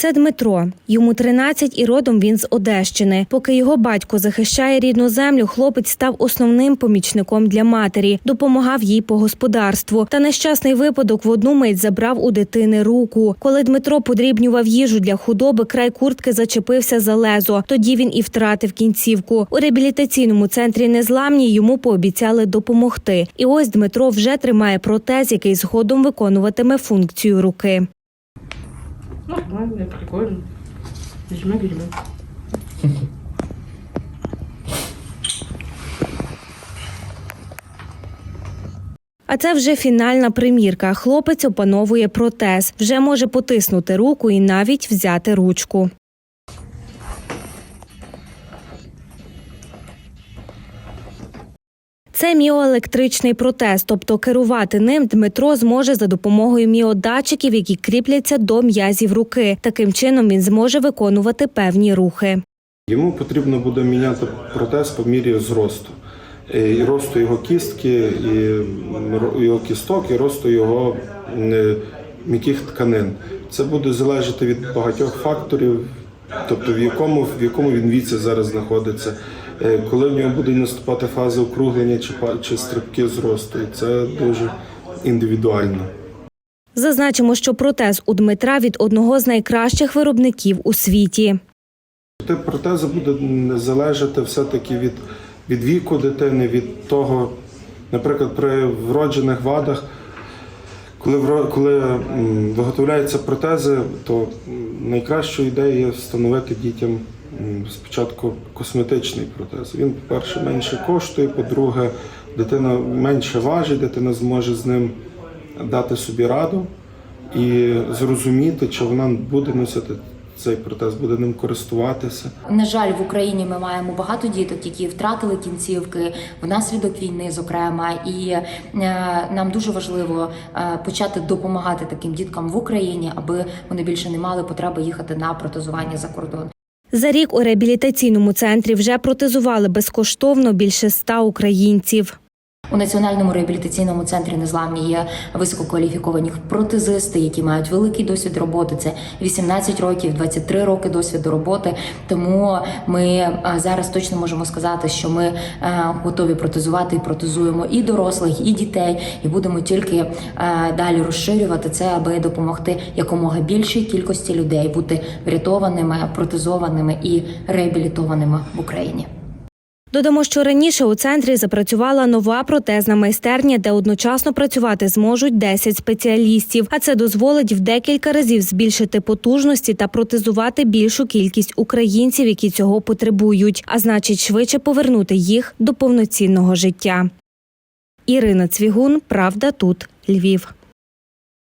Це Дмитро. Йому 13 і родом він з Одещини. Поки його батько захищає рідну землю, хлопець став основним помічником для матері, допомагав їй по господарству. Та нещасний випадок в одну мить забрав у дитини руку. Коли Дмитро подрібнював їжу для худоби, край куртки зачепився за лезо. Тоді він і втратив кінцівку. У реабілітаційному центрі незламні йому пообіцяли допомогти. І ось Дмитро вже тримає протез, який згодом виконуватиме функцію руки. Нормально, прикольно. Візьми, візьми. А це вже фінальна примірка. Хлопець опановує протез, вже може потиснути руку і навіть взяти ручку. Це міоелектричний протез, тобто керувати ним Дмитро зможе за допомогою міодатчиків, які кріпляться до м'язів руки. Таким чином він зможе виконувати певні рухи. Йому потрібно буде міняти протез по мірі зросту. Е, І росту його кістки, і його кісток, і росту його е, м'яких тканин. Це буде залежати від багатьох факторів, тобто в якому, в якому він віці зараз знаходиться, коли в нього буде наступати фаза округлення чи, чи стрибки зросту. І це дуже індивідуально. Зазначимо, що протез у Дмитра від одного з найкращих виробників у світі. Тип протезу буде залежати все-таки від, від віку дитини, від того, наприклад, при вроджених вадах, коли, коли виготовляються протези, то найкращою ідеєю є встановити дітям спочатку косметичний протез. Він, по-перше, менше коштує, по-друге, дитина менше важить, дитина зможе з ним дати собі раду і зрозуміти, чи вона буде носити цей протез, буде ним користуватися. На жаль, в Україні ми маємо багато діток, які втратили кінцівки внаслідок війни, зокрема, і е, нам дуже важливо е, почати допомагати таким діткам в Україні, аби вони більше не мали потреби їхати на протезування за кордон. За рік у реабілітаційному центрі вже протезували безкоштовно більше ста українців. У національному реабілітаційному центрі незламні є висококваліфіковані протезисти, які мають великий досвід роботи. Це 18 років, 23 роки досвіду роботи. Тому ми е, зараз точно можемо сказати, що ми е, готові протезувати і протезуємо і дорослих, і дітей, і будемо тільки е, далі розширювати це, аби допомогти якомога більшій кількості людей бути врятованими, протезованими і реабілітованими в Україні. Додамо, що раніше у центрі запрацювала нова протезна майстерня, де одночасно працювати зможуть 10 спеціалістів. А це дозволить в декілька разів збільшити потужності та протезувати більшу кількість українців, які цього потребують, а значить, швидше повернути їх до повноцінного життя. Ірина Цвігун, Правда, тут Львів.